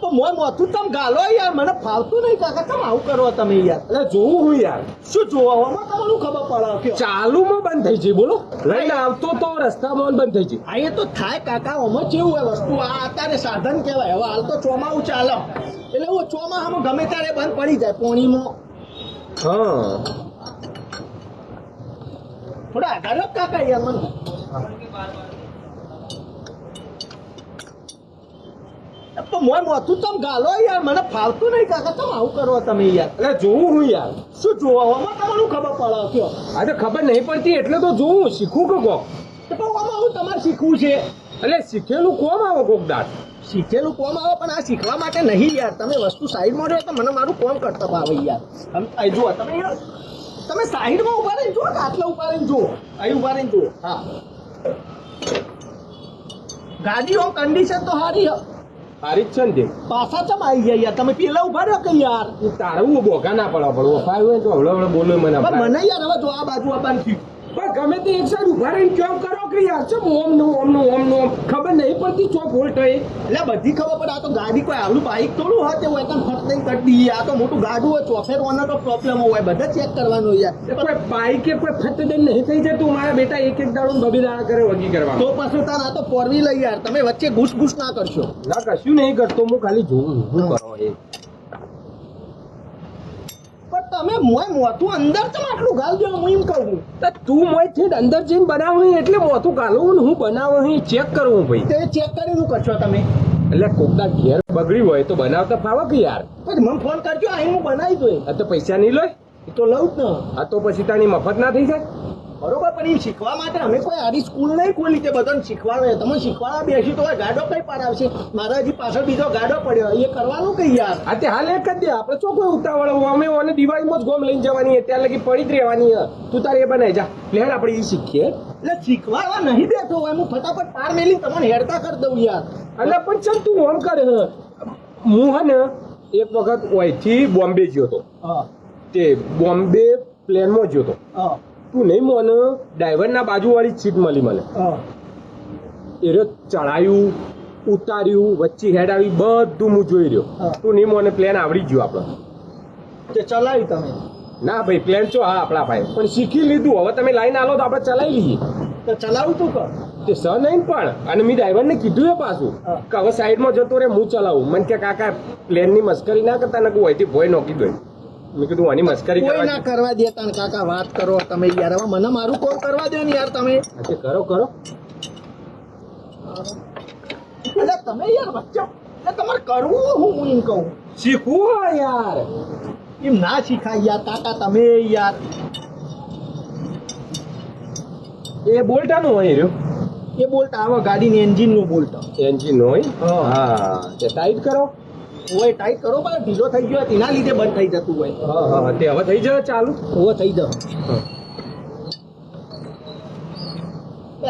તો મોય મોથું તમ ગાલો યાર મને ફાવતું નહીં. કાકા તમે આવું કરો તમે યાર. એટલે જોવું હું યાર. શું જોવામાં તમારું ખબર પડે કે ચાલુમાં બંધ થઈ જાય બોલો. લઈને આવતો તો રસ્તામાં બંધ થઈ જાય આ એ તો થાય કાકા આમાં કેવું હોય વસ્તુ? આ અત્યારે સાધન કહેવાય. હવે હાલ તો ચોમાવું ચાલે. એટલે હું ચોમાસામાં ગમે ત્યારે બંધ પડી જાય પોણીમાં. હા. થોડા આધાર કાકા યાર મને. મોય મોતું તમ ગાલો યાર મને ફાવતું નહીં કાકા. તમે આવું કરો તમે યાર. એટલે જોવું હું યાર. શું જોવા આમાં તમારું ખબર પડે કયો? આજે ખબર નહીં પડતી એટલે તો જોવું શીખું કે કોક તો પણ આમાં હું તમારે શીખવું છે. એટલે શીખેલું કોમ આવો કોક દાંત? શીખેલું કોમ આવે પણ આ શીખવા માટે નહીં યાર. તમે વસ્તુ સાઈડમાં રહ્યો તો મને મારું કોમ કરતા ભાવે યાર. તમે જુઓ તમે યાર તમે સાઈડમાં ઊભા રહીને જુઓ આટલા ઊભા રહીને જુઓ? અહીં ઊભા રહીને જુઓ. હા. ગાડી ઓમ કન્ડિશન તો સારી હ સારી જ છે પાછા ચમ આવી ગયા યાર? તમે પેલા ઊભા રહ્યો કે યાર? તારું બોગા ના પડવા? પડવો હોય તો હવળે હવળે બોલો મને મને યાર હવે જો આ બાજુ આવવાનું થયું. પણ તો એક સાઈડ ઊભા રહીને ચોપ કરો કે યાર ચમ ઓમનું ઓમનું ઓમનું ખબર નહીં પડતી ચોપ હોલ્ટ હોય એટલે બધી ખબર પડે આ તો ગાડી કોઈ આવડું બાઈક થોડું હોય તેવું એકદમ ફટ નહીં કરી દઈએ. આ તો મોટું ગાડું હોય ચોફેર ઓનર તો પ્રોબ્લેમ હોય બધા ચેક કરવાનું યાર. કોઈ બાઈકે કોઈ ફતદન નહીં થઈ જતું મારા બેટા એક એક દાડો બબી દાડા કરે વગી કરવા તો પાછું તાર આ તો ફોરવી લઈ યાર. તમે વચ્ચે ઘૂસ ઘૂસ ના કરશો. ના કશું નહીં કરતો હું ખાલી જોઉં શું કરો એ. તમે મોય મોતું અંદર તમે આટલું ગાલ દો હું એમ કહું તો તું મોયથી અંદર જઈને બનાવું એટલે મોતું ગાલું ને હું બનાવું ચેક કરવું ભાઈ. તે ચેક કરીને શું કરશો તમે? એટલે કોકના ઘેર બગડ્યું હોય તો બનાવતા ફાવે કે યાર પછી મને ફોન કરજો અહીં હું બનાવી દઉં તો પૈસા નહીં લો. તો લઉં જ ને. આ તો પછી તારી મફત ના થઈ જાય. બરોબર પણ એ શીખવા માટે અમે કોઈ આરી સ્કૂલ નહીં ખોલી છે બધાને શીખવાડો. તમે શીખવાડવા બેસી તો ગાડો કઈ પાર આવશે? મારા હજી પાછળ બીજો ગાડો પડ્યો. એ કરવાનું કઈ યાર? આ તે હાલ એક જ દે. આપણે ચો કોઈ ઉતાવળ અમે ઓને દિવાળીમાં જ ગોમ લઈને જવાની ત્યાં લગી પડી જ રહેવાની હે. તું તારે એ બનાવી જા. પ્લેન આપણે એ શીખીએ. એટલે શીખવાડવા નહીં બેઠો હોય હું ફટાફટ પાર મેલી તમને હેડતા કરી દઉં યાર. એટલે પણ ચાલ તું ઓમ કરે હે હું હે ને એક વખત અહીંથી બોમ્બે ગયો હતો. હા. તે બોમ્બે પ્લેનમાં ગયો હતો. હા નહીં મને ડ્રાઈવરના બાજુવાળી સીટ મળી મને. એ ચડાયું ઉતાર્યું વચ્ચે હેડ આવી બધું હું જોઈ રહ્યો. તું નહીં મને પ્લેન આવડી ગયું આપણે. તે ચલાવ્યું તમે. ના ભાઈ પ્લેન છો હા આપણા ભાઈ. પણ શીખી લીધું. હવે તમે લાઈન આલો તો આપણે ચલાવી લઈએ. તો ચલાવું તું કર તે સ નહીં પણ. અને મેં ડ્રાઈવરને કીધું એ પાછું કે હવે સાઈડમાં જતો રે હું ચલાવું. મને કે કાકા પ્લેનની મસ્કરી ના કરતા ને તે ભોય નોકી દો મેં કીધું આની મસ્કરી કોઈ ના કરવા દેતા ને કાકા વાત કરો તમે યાર હવે મને મારું કોમ કરવા દો ને યાર તમે? તે કરો કરો. એટલે તમે યાર વચ્ચે એટલે તમારે કરવું હું હું એમ કહું. શીખવું યાર. એમ ના શીખાય યાર કાકા તમે યાર. એ બોલ્ટાનું હોય રહ્યો? એ બોલ્ટ આવે ગાડીની એન્જિનનું બોલ્ટ. એન્જિન હોય? હા. હા તે ટાઈટ કરો. હોય ટાઈટ કરો પણ ઢીલો થઈ ગયો તેના લીધે બંધ થઈ જતું હોય. હા હા તે હવે થઈ જાય ચાલુ? હવે થઈ જાવ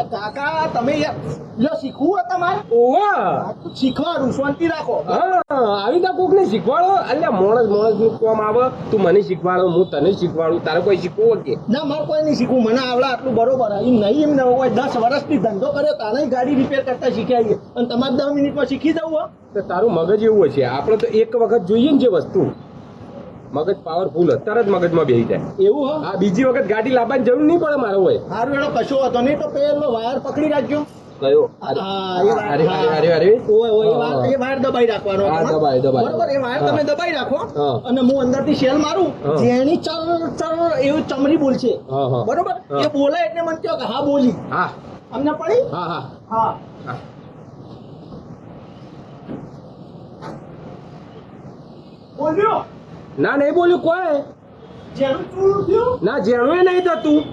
કાકા તમે યાર શીખવું તમારે? ઓવા તો શાંતિ રાખો. હા આવી તો કોક ને શીખવાડો. એટલે મોણસ મોણસનું કોમ આવે. તું મને શીખવાડો હું તને શીખવાડું. તારે કોઈ શીખવું કે? ના મારે કોઈ નહીં શીખવું. મને આવડે આટલું બરોબર. એમ નહીં એમ ન હોય. દસ વર્ષથી ધંધો કર્યો તારે ગાડી રિપેર કરતા શીખ્યા અને તમારે દસ મિનિટમાં શીખી જવું હો. તો તારું મગજ એવું છે. આપણે તો એક વખત જોઈએ ને જે વસ્તુ. મગજ પાવરફુલ તરત મગજમાં બેસી જાય. એવું હા? બીજી વખત ગાડી લાવવાની જરૂર નહીં પડે મારો હોય સારું એનો કશો હતો નહીં તો પેલો વાયર પકડી રાખજો. કયો? હા, એ વાયર, અરે અરે અરે ઓય ઓય એ વાયર દબાઈ રાખવાનો હા, તમારે. દબાય, દબાય. બરોબર એ વાયર તમે દબાઈ રાખો. અને હું અંદરથી શેલ મારું જેની ચર ચર એવું ચમરી બોલશે. હા, હા. બરોબર? એ બોલે એટલે મને કહો કે હા બોલી. હા. અમને પડી? હા હા. હા. હા. બોલ્યો? ના નહીં બોલ્યું કોઈ. ના જેણું નહીં થતું.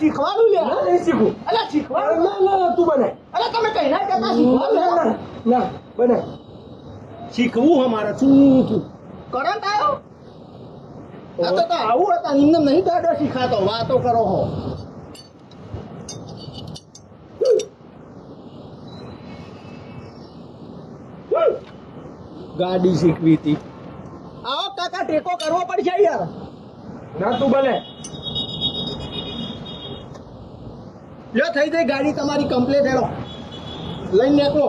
શીખવાનું લે ના. નહીં શીખું અલ્યા શીખવાનું ના ના તું બને અલ્યા તમે કઈ ના કહેતા શીખવાનું ના ના બનાય. શીખવું અમારે શું કરંટ આવ્યો આ તો તો આવું હતા એમને નહીં દાડો શીખાતો. વાતો કરો હો. ગાડી શીખવી હતી. આવો કાકા ટેકો કરવો પડશે યાર. ના તું ભલે. લ્યો થઈ ગઈ ગાડી તમારી કમ્પ્લેટ હેડો. લઈને નીકળો.